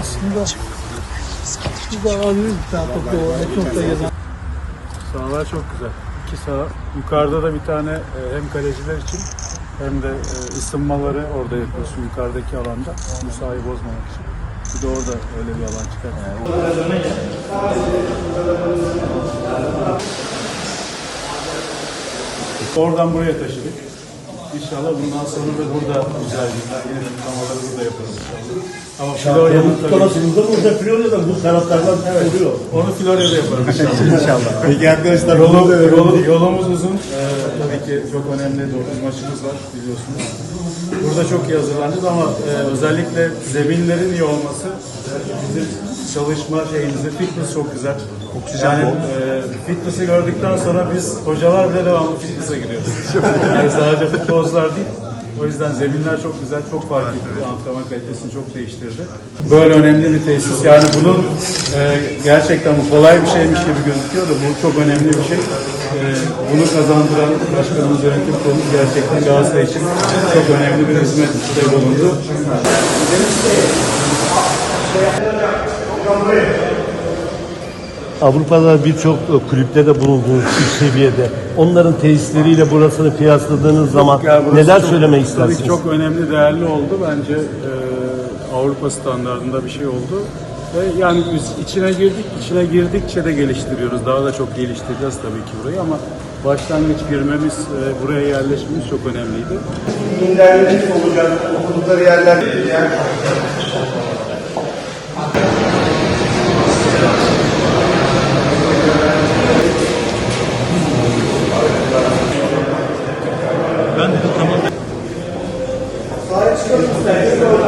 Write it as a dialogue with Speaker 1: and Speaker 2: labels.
Speaker 1: aslında bu da bir tane topu da gezen.
Speaker 2: Sahalar çok güzel. İki saha. Yukarıda da bir tane e, hem kaleciler için hem de e, ısınmaları orada yapıyorsun yukarıdaki alanda. Sahayı bozmamak için. Bir de orada öyle bir alan çıkar. Oradan buraya taşıdık. İnşallah bundan sonra da burada güzel günler, yine kutlamaları burada yaparız inşallah. Ama Florya'nın tabii
Speaker 3: Sonrasında burada Florya'da bu taraftarlar oluyor.
Speaker 2: onu Florya'da yaparız inşallah.
Speaker 3: İnşallah. Peki arkadaşlar
Speaker 2: Yolum, yolum- yolumuz uzun. Ee, tabii ki çok önemli dokuz maçımız var biliyorsunuz. Burada çok iyi hazırlanacağız ama e, özellikle zeminlerin iyi olması e, bizim çalışma şeyimizi, fitness çok güzel. Yani e, fitness'i gördükten sonra biz hocalar bile devamlı fitness'a giriyoruz. yani sadece futbolcular değil. O yüzden zeminler çok güzel, çok fark etti. Antrenman kalitesini çok değiştirdi. Böyle önemli bir tesis. Yani bunun e, gerçekten bu kolay bir şeymiş gibi gözüküyor da bu çok önemli bir şey. E, bunu kazandıran başkanımız, yönetim kurulumuz gerçekten Galatasaray için çok önemli bir hizmet bulundu.
Speaker 3: Avrupa'da birçok e, kulüpte de bulunduğunuz bir seviyede. Onların tesisleriyle burasını kıyasladığınız zaman
Speaker 2: Ya burası
Speaker 3: neler
Speaker 2: çok-
Speaker 3: söylemek
Speaker 2: Tabii
Speaker 3: istersiniz?
Speaker 2: ki çok önemli, değerli oldu. Bence e, Avrupa standartında bir şey oldu. Ve yani biz içine girdik, içine girdikçe de geliştiriyoruz. Daha da çok geliştireceğiz tabii ki burayı ama başlangıç girmemiz, e, buraya yerleşmemiz çok önemliydi.
Speaker 4: minderlik olacak okudukları yerler. Yani
Speaker 3: Ben de tamam.